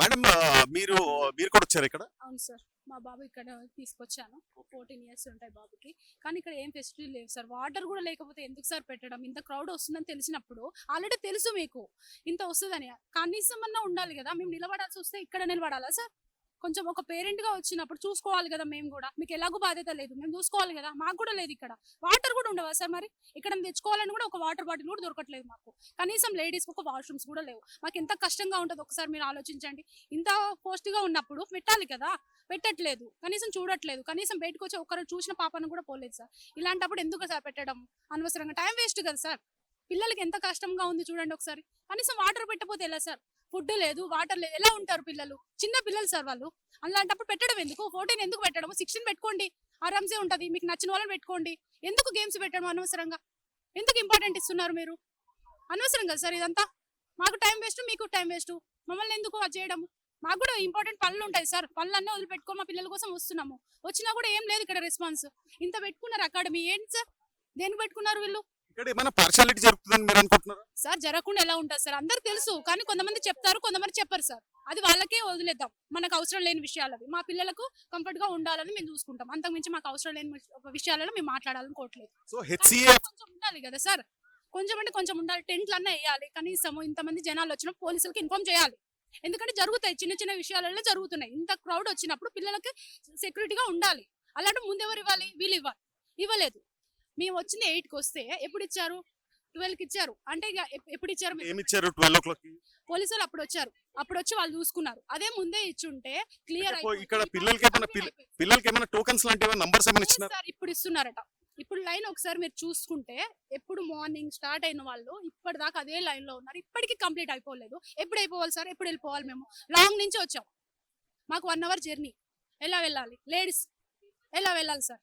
Madam మీరు మీరు కూడా వచ్చారు ఇక్కడ? అవును సార్. మా బాబు ఇక్కడ తీసుకొచ్చాను. ఫోర్టీన్ ఇయర్స్ ఉంటాయి బాబుకి. కానీ ఇక్కడ ఏం ఫెసిలిటీ లేవు సార్. వాటర్ కూడా లేకపోతే ఎందుకు సార్ పెట్టడం? ఇంత క్రౌడ్ వస్తుందని తెలిసినప్పుడు ఆల్రెడీ తెలుసు మీకు. ఇంత వస్తుందని. కనీసం అన్నా ఉండాలి కదా. మేము నిలబడాల్సి వస్తే ఇక్కడ నిలబడాలా సార్? కొంచెం ఒక పేరెంట్గా వచ్చినప్పుడు చూసుకోవాలి కదా మేము కూడా. మీకు ఎలాగో బాధ్యత లేదు. మేము చూసుకోవాలి కదా. మాకు కూడా లేదు ఇక్కడ. వాటర్ కూడా ఉండవా సార్ మరి? ఇక్కడ తెచ్చుకోవాలని కూడా ఒక వాటర్ బాటిల్ కూడా దొరకట్లేదు మాకు. కనీసం లేడీస్ ఒక వాష్రూమ్స్ కూడా లేవు. మాకు ఎంత కష్టంగా ఉంటుంది ఒకసారి మీరు ఆలోచించండి. ఇంత పోస్ట్గా ఉన్నప్పుడు పెట్టాలి కదా. పెట్టట్లేదు. కనీసం చూడట్లేదు. కనీసం బయటకు వచ్చి ఒకరు చూసిన పాపను కూడా పోలేదు సార్. ఇలాంటప్పుడు ఎందుకు సార్ పెట్టడం? అనవసరంగా. టైం వేస్ట్ కదా సార్. పిల్లలకి ఎంత కష్టంగా ఉంది చూడండి ఒకసారి. కనీసం వాటర్ పెట్టకపోతే ఎలా సార్? ఫుడ్ లేదు వాటర్ లేదు. ఎలా ఉంటారు పిల్లలు? చిన్న పిల్లలు సార్ వాళ్ళు. అలాంటప్పుడు పెట్టడం ఎందుకు? ఫోర్టీన్ ఎందుకు పెట్టడం సిక్స్టీన్ పెట్టుకోండి. ఆరామ్సే ఉంటది. మీకు నచ్చిన వాళ్ళని పెట్టుకోండి. ఎందుకు గేమ్స్ పెట్టడం అనవసరంగా? ఎందుకు ఇంపార్టెంట్ ఇస్తున్నారు మీరు? అనవసరం కదా సార్ ఇదంతా? మాకు టైం వేస్ట్ మీకు టైం వేస్ట్. మమ్మల్ని ఎందుకు చేయడం? మాకు కూడా ఇంపార్టెంట్ పనులు ఉంటాయి సార్. పనులు అన్నీ వదిలిపెట్టుకొని మా పిల్లల కోసం వస్తున్నాము. వచ్చినా కూడా ఏం లేదు ఇక్కడ రెస్పాన్స్. ఇంత పెట్టుకున్నారు అకాడమీ. ఏంటి సార్? దేనికి పెట్టుకున్నారు వీళ్ళు? ఇక్కడ ఏమైనా పార్షాలిటీ జరుగుతుందని మీరు అనుకుంటున్నారా? సార్ జరగకుండా ఎలా ఉంటుంది సార్? అందరు తెలుసు కానీ కొంతమంది చెప్తారు కొంతమంది చెప్పరు సార్. అది వాళ్ళకే వదిలేద్దాం. మనకు అవసరం లేని విషయాలు అవి మా పిల్లలకు కంఫర్ట్గా ఉండాలని మేము చూసుకుంటాం. అంతకుమించి మాకు అవసరం లేని విష- విషయాలను మేము మాట్లాడాలనుకోవట్లేదు సో కానీ హెచ్సిఏ కొంచెం ఉండాలి కదా సార్? కొంచెం అంటే కొంచెం ఉండాలి. టెంట్లు అన్నా వేయాలి. కనీసం ఇంతమంది జనాలు వచ్చిన పోలీసులకు ఇన్ఫార్మ్ చేయాలి. ఎందుకంటే జరుగుతాయి. చిన్న చిన్న విషయాలలో జరుగుతున్నాయి. ఇంత క్రౌడ్ వచ్చినప్పుడు పిల్లలకి సెక్యూరిటీగా ఉండాలి. అలాంటి ముందు ఎవరు ఇవ్వాలి? వీళ్ళు ఇవ్వాలి. ఇవ్వలేదు. మేము వచ్చింది ఎయిట్కి వస్తే ఎప్పుడు ఇచ్చారు ట్వెల్వ్కి ఇచ్చారు అంటే ఇక ఎప్- ఎప్పుడు ఇచ్చారు? ఏమి ఇచ్చారు ట్వెల్వ్ ఓ క్లాక్ పోలీసులు అప్పుడు వచ్చారు అప్పుడు వచ్చి వాళ్ళు చూసుకున్నారు. అదే ముందే ఇచ్చుంటే క్లియర్ ఇక్కడ పిల్లలకి ఏమైనా పిల్ల- పిల్లలకి ఏమైనా టోకన్స్ లాంటివి నంబర్స్ ఏమైనా ఇచ్చినారు సార్ ఇప్పుడు ఇస్తున్నారట ఇప్పుడు లైన్ ఒకసారి మీరు చూసుకుంటే ఎప్పుడు మార్నింగ్ స్టార్ట్ అయిన వాళ్ళు ఇప్పటిదాకా అదే లైన్లో ఉన్నారు. ఇప్పటికీ కంప్లీట్ అయిపోలేదు. ఎప్పుడు అయిపోవాలి సార్? ఎప్పుడు వెళ్ళిపోవాలి మేము? లాంగ్ నుంచి వచ్చాం. మాకు వన్ అవర్ జర్నీ. ఎలా వెళ్ళాలి? లేడీస్ ఎలా వెళ్ళాలి సార్?